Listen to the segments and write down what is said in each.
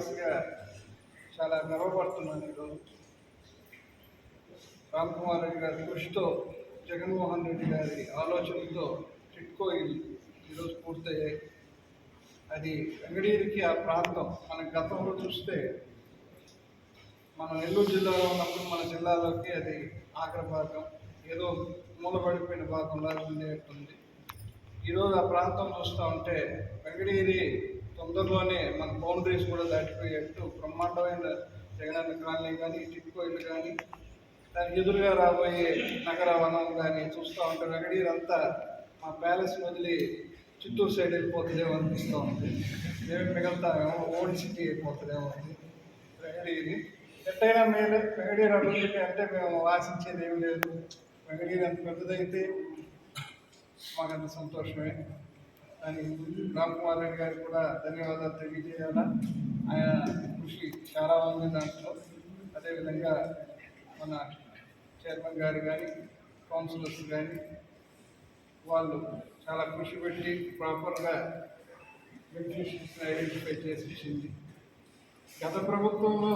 మనసుగా చాలా గర్వపడుతున్నాను ఈరోజు. రామ్కుమార్ రెడ్డి గారి కృషితో జగన్మోహన్ రెడ్డి గారి ఆలోచనలతో చిట్కో ఈరోజు పూర్తయ్యాయి. అది వెంగడీరికి ఆ ప్రాంతం మన గతంలో చూస్తే మన నెల్లూరు జిల్లాలో ఉన్నప్పుడు మన జిల్లాలోకి అది ఆఖరి భాగం ఏదో మూలపడిపోయిన భాగంలాగా ఉండేట్టుంది ఈరోజు ఆ ప్రాంతం చూస్తూ ఉంటే వెంకటగిరి తొందరలోనే మన బౌండరీస్ కూడా దాటిపోయేట్టు బ్రహ్మాండమైన జగనన్న కాలనీ కానీ టిట్కో ఇల్లు కానీ దాని ఎదురుగా రాబోయే నగర వనం కానీ చూస్తూ ఉంటే అక్కడ ఇదంతా మా ప్యాలెస్ వదిలి చిత్తూరు సైడ్ వెళ్ళిపోతుందేమో అనిపిస్తూ ఉంది. మేము మిగతామేమో ఓల్డ్ సిటీ అయిపోతుందేమో అని వెంకటగిరి ఎట్టయినా మేలే వెంకటగిరి అభివృద్ధి అంటే మేము ఆశించేది ఏం లేదు. వెంకటగిరి అంత పెద్దదైతే మాకంత సంతోషమే. అని రామ్ కుమార్ రెడ్డి గారికి కూడా ధన్యవాదాలు తెలియజేయాలా? ఆయన కృషి చాలా ఉంది దాంట్లో. అదేవిధంగా మన చైర్మన్ గారు కానీ కౌన్సిలర్స్ కానీ వాళ్ళు చాలా కృషి పెట్టి ప్రాపర్గా బెనిఫిషరీస్ని ఐడెంటిఫై చేసి ఇచ్చింది గత ప్రభుత్వంలో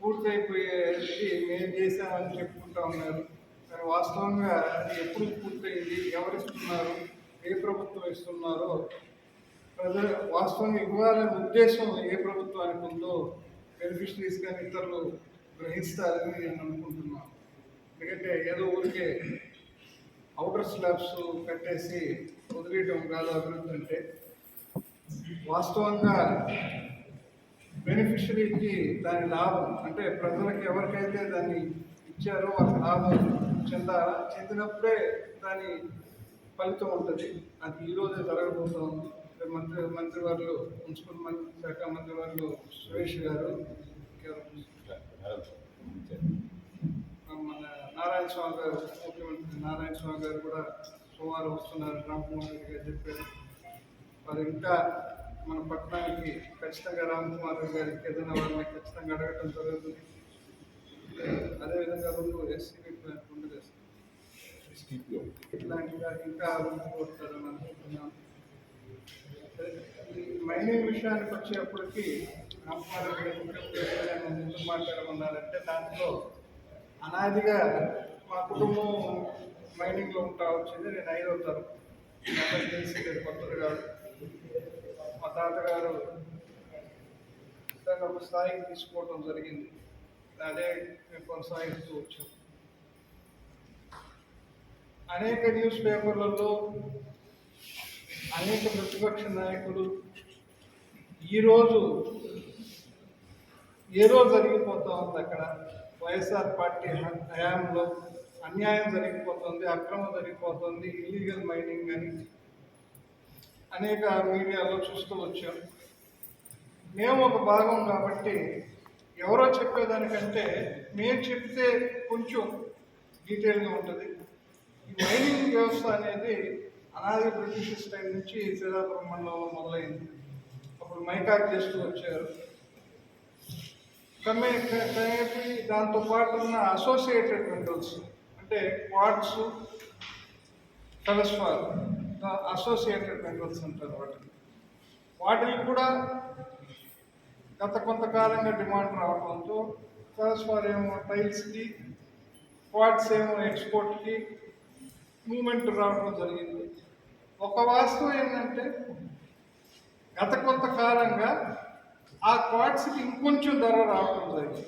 పూర్తయిపోయేది మేము చేశామని చెప్పుకుంటా ఉన్నారు. కానీ వాస్తవంగా అది ఎప్పుడు పూర్తయింది? ఎవరు ఇస్తున్నారు? ఏ ప్రభుత్వం ఇస్తున్నారో ప్రజలు వాస్తవంగా ఇవ్వాలనే ఉద్దేశం ఏ ప్రభుత్వానికి ఉందో బెనిఫిషరీస్ కానీ ఇతరులు గ్రహిస్తారని నేను అనుకుంటున్నాను. ఎందుకంటే ఏదో ఊరికే అవుటర్ స్లాబ్స్ కట్టేసి వదిలేయటం కాదు అభివృద్ధి అంటే వాస్తవంగా బెనిఫిషరీకి దాని లాభం అంటే ప్రజలకు ఎవరికైతే దాన్ని ఇచ్చారో వాళ్ళకి లాభం చెందాలా? చెందినప్పుడే దాని ఫలితం ఉంటుంది. అది ఈరోజే జరగబోతోంది. రేపు మంత్రి మంత్రివర్యులు మున్సిపల్ మంత్రి శాఖ మంత్రివర్యులు సురేష్ గారు మన నారాయణ స్వామి గారు ముఖ్యమంత్రి నారాయణ స్వామి గారు కూడా సోమవారం వస్తున్నారు. రామకుమార్ రెడ్డి గారు చెప్పారు. వారు ఇంకా మన పట్టణానికి ఖచ్చితంగా రామకుమార్ రెడ్డి గారికి ఏదైనా వారిని ఖచ్చితంగా అడగటం జరుగుతుంది. అదేవిధంగా రెండు ఎస్సీ రెండు ఇట్లాంటిగా ఇంకా అభివృద్ధి అనుకుంటున్నాను మైనింగ్ విషయానికి వచ్చేప్పటికీ ముందు మాట్లాడమన్నారంటే దాంట్లో అనాదిగా మా కుటుంబం మైనింగ్లో ఉంటా వచ్చింది. నేను ఐదో తరం. తెలిసి ఇది కొత్తలు గారు మా తాతగారు దాన్ని ఒక స్థాయికి తీసుకోవడం జరిగింది. అదే మేము కొనసాగిస్తూ వచ్చాము అనేక న్యూస్ పేపర్లలో అనేక ప్రతిపక్ష నాయకులు ఈరోజు ఏదో జరిగిపోతూ ఉంది అక్కడ? వైఎస్ఆర్ పార్టీ హయాంలో అన్యాయం జరిగిపోతుంది అక్రమం జరిగిపోతుంది ఇల్లీగల్ మైనింగ్ అని అనేక మీడియాలో చూస్తూ వచ్చాం. మేము ఒక భాగం కాబట్టి ఎవరో చెప్పేదానికంటే మేము చెప్తే కొంచెం డీటెయిల్గా ఉంటుంది. ఈ మైనింగ్ వ్యవస్థ అనేది అనాది బ్రిటిష్ టైం నుంచి శ్రీరాపురం మండలంలో మొదలైంది. అప్పుడు మైకాక్ చేస్తూ వచ్చారు. కమ్మే కమేపి దాంతో పాటు ఉన్న అసోసియేటెడ్ మెటల్స్ అంటే క్వార్ట్స్ ఫెలస్ఫార్ అసోసియేటెడ్ మెటల్స్ అంటారు వాటిని. వాటిని కూడా గత కొంతకాలంగా డిమాండ్ రావడంతో ఫెలస్ఫార్ ఏమో టైల్స్కి క్వాడ్స్ ఏమో ఎక్స్పోర్ట్కి మూమెంట్ రావడం జరిగింది. ఒక వాస్తవం ఏంటంటే గత కొంతకాలంగా ఆ కార్డ్స్కి ఇంకొంచెం ధర రావడం జరిగింది.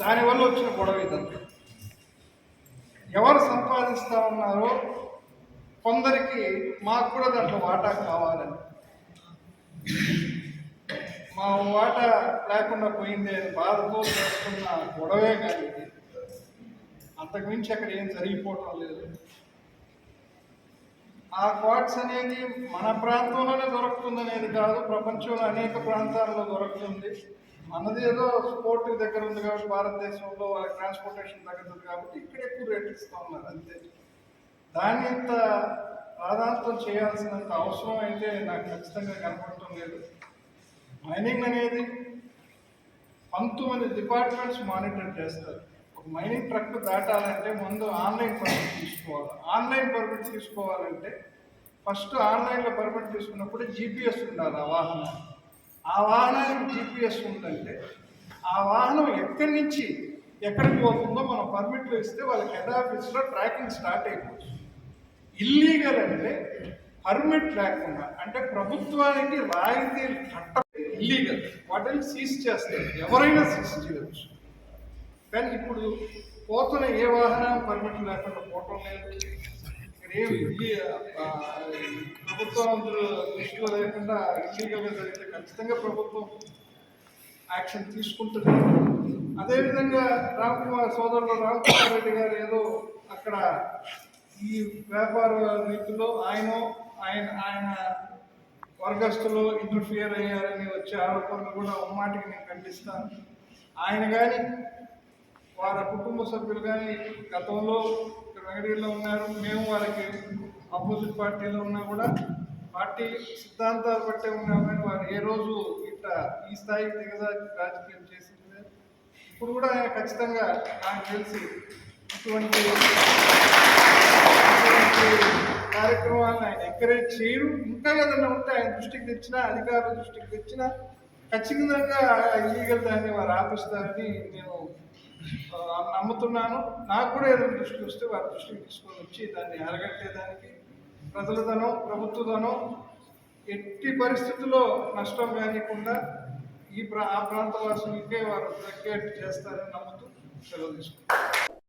దానివల్ల వచ్చిన గొడవ ఇదంతా. ఎవరు సంపాదిస్తా ఉన్నారో కొందరికి మాకు కూడా దాంట్లో వాటా కావాలని. మా వాటా లేకుండా పోయిందే అని బాధతో చేస్తున్న గొడవే కానీ అంతకుమించి అక్కడ ఏం జరిగిపోవటం లేదు. ఆ క్వార్ట్స్ అనేది మన ప్రాంతంలోనే దొరుకుతుందనేది కాదు ప్రపంచంలో అనేక ప్రాంతాల్లో దొరుకుతుంది. మనది ఏదో స్పోర్ట్ దగ్గర ఉంది కాబట్టి భారతదేశంలో వాళ్ళకి ట్రాన్స్పోర్టేషన్ తగ్గుతుంది కాబట్టి ఇక్కడ ఎక్కువ రేట్ ఇస్తూ ఉన్నారు అంతే. దాన్ని ఇంత ప్రాధాన్యతం చేయాల్సినంత అవసరం అయితే నాకు ఖచ్చితంగా కనపడటం లేదు. మైనింగ్ అనేది పంతొమ్మిది డిపార్ట్మెంట్స్ మానిటర్ చేస్తారు. ఒక మైనింగ్ ట్రక్ దాటాలంటే ముందు ఆన్లైన్ పర్మిట్ తీసుకోవాలి. ఆన్లైన్ పర్మిట్ తీసుకోవాలంటే ఫస్ట్ ఆన్లైన్లో పర్మిట్ తీసుకున్నప్పుడు జీపీఎస్ ఉండాలి ఆ వాహనం. ఆ వాహనానికి జీపీఎస్ ఉందంటే ఆ వాహనం ఎక్కడి నుంచి ఎక్కడికి పోతుందో మనం పర్మిట్లు ఇస్తే వాళ్ళకి హెడ్ ఆఫీస్లో ట్రాకింగ్ స్టార్ట్ అయిపోతుంది. ఇల్లీగల్ అంటే పర్మిట్ లేకుండా అంటే ప్రభుత్వానికి రాయితీలు కట్ట ఇల్లీగల్ వాటిని సీజ్ చేస్తారు ఎవరైనా సీజ్ చేయవచ్చు కానీ ఇప్పుడు పోతున్న ఏ వాహనం పర్మిట్ లేకుండా పోవటం లేదు. ఇక్కడ ఏం ప్రభుత్వం దృష్టిలో లేకుండా ఇల్లీగల్గా జరిగితే ఖచ్చితంగా ప్రభుత్వం యాక్షన్ తీసుకుంటుంది. అదేవిధంగా రామ్ కుమార్ సోదరుడు రామ్ కుమార్ రెడ్డి గారు ఏదో అక్కడ ఈ వ్యాపార రీతిలో ఆయన ఆయన ఆయన వర్గస్తులు ఇంటర్ఫియర్ అయ్యారని వచ్చే ఆరోపణలు కూడా ఉమ్మాటికి నేను ఖండిస్తాను. ఆయన కానీ వారి కుటుంబ సభ్యులు కానీ గతంలో ఇక్కడ వెంకటగిరిలో ఉన్నారు. మేము వారికి ఆపోజిట్ పార్టీలో ఉన్నా కూడా పార్టీ సిద్ధాంతాలు బట్టే ఉన్నాము కానీ వారు ఏ రోజు ఇట్లా ఈ స్థాయికి దిగదా రాజకీయం చేసింది. ఇప్పుడు కూడా ఆయన ఖచ్చితంగా నాకు తెలిసి ఇటువంటి కార్యక్రమాలను ఆయన ఎంకరేజ్ చేయరు. ఇంకా ఏదైనా ఉంటే ఆయన దృష్టికి తెచ్చినా అధికారుల దృష్టికి తెచ్చినా ఖచ్చితంగా ఇల్లీగల్ దాన్ని వారు ఆపిస్తారని నేను నమ్ముతున్నాను. నాకు కూడా ఏదైనా దృష్టి వస్తే వారి దృష్టికి తీసుకొని వచ్చి దాన్ని అరగట్టేదానికి ప్రజలదనం ప్రభుత్వదనం ఎట్టి పరిస్థితుల్లో నష్టం కానికుండా ఈ ప్రా ఆ ప్రాంత వాసులకే వారు తగ్గేట్టు చేస్తారని నమ్ముతూ సెలవు తీసుకుంటారు